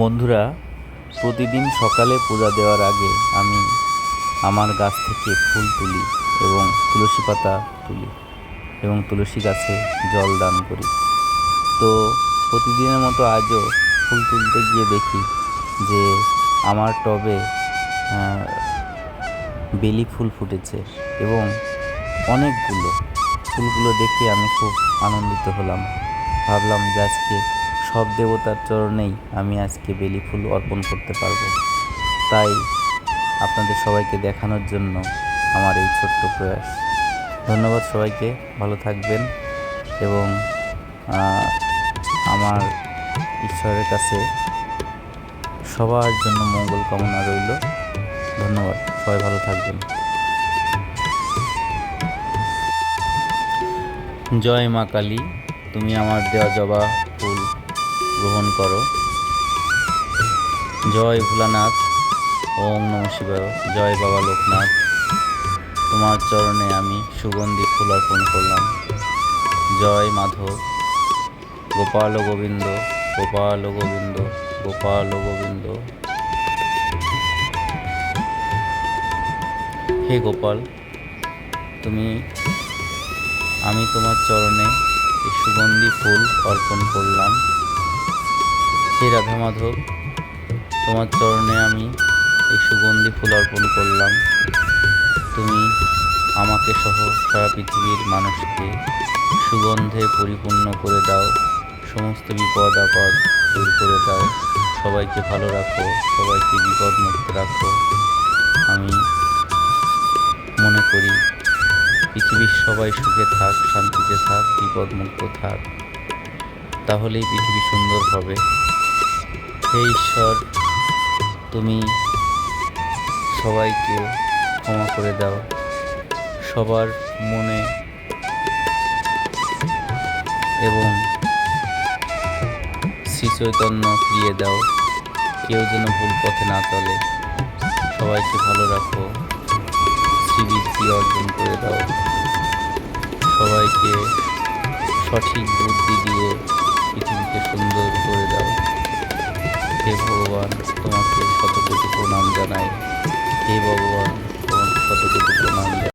বন্ধুরা, প্রতিদিন সকালে পূজা দেওয়ার আগে আমি আমার গাছ থেকে ফুল তুলি এবং তুলসী পাতা তুলি এবং তুলসী গাছে জল দান করি। তো প্রতিদিনের মতো আজও ফুল তুলতে গিয়ে দেখি যে আমার টবে বেলি ফুল ফুটেছে এবং অনেকগুলো। ফুলগুলো দেখে আমি খুব আনন্দিত হলাম। ভাবলাম যে আজকে সব দেবতার চরণেই আমি আজকে বেলি ফুল অর্পণ করতে পারব। তাই আপনাদের সবাইকে দেখানোর জন্য আমার এই ছোট্ট প্রয়াস। ধন্যবাদ সবাইকে, ভালো থাকবেন এবং আমার ঈশ্বরের কাছে সবার জন্য মঙ্গল কামনা রইল। ধন্যবাদ, সবাই ভালো থাকবেন। জয় মা কালী, তুমি আমার দেওয়া জবা ফুল করো। জয় ভোলানাথ, ওম নম শিবায়, জয় বাবা লোকনাথ। তোমার চরণে আমি সুগন্ধি ফুল অর্পণ করলাম। জয় মাধব, গোপাল গোবিন্দ গোপাল গোবিন্দ গোপাল গোবিন্দ। হে গোপাল, তুমি, আমি তোমার চরণে সুগন্ধি ফুল অর্পণ করলাম। হে রাধা মাধব, তোমার চরণে আমি এই সুগন্ধি ফুল অর্পণ করলাম। তুমি আমাকে সহ সারা পৃথিবীর মানুষকে সুগন্ধে পরিপূর্ণ করে দাও, সমস্ত বিপদ আপদ দূর করে দাও। সবাইকে ভালো রাখো, সবাইকে বিপদমুক্ত রাখো। আমি মনে করি, পৃথিবীর সবাই সুখে থাক, শান্তিতে থাক বিপদ বিপদমুক্ত থাক। তাহলেই পৃথিবী সুন্দর হবে। হে ঈশ্বর, তুমি সবাইকে ক্ষমা করে দাও। সবার মনে এবং শ্রী চৈতন্য ফিরিয়ে দাও। কেউ যেন ভুল পথে না চলে। সবাইকে ভালো রাখো। শ্রীবৃদ্ধি অর্জন করে দাও। সবাইকে সঠিক বুদ্ধি দিয়ে iyi bol bol.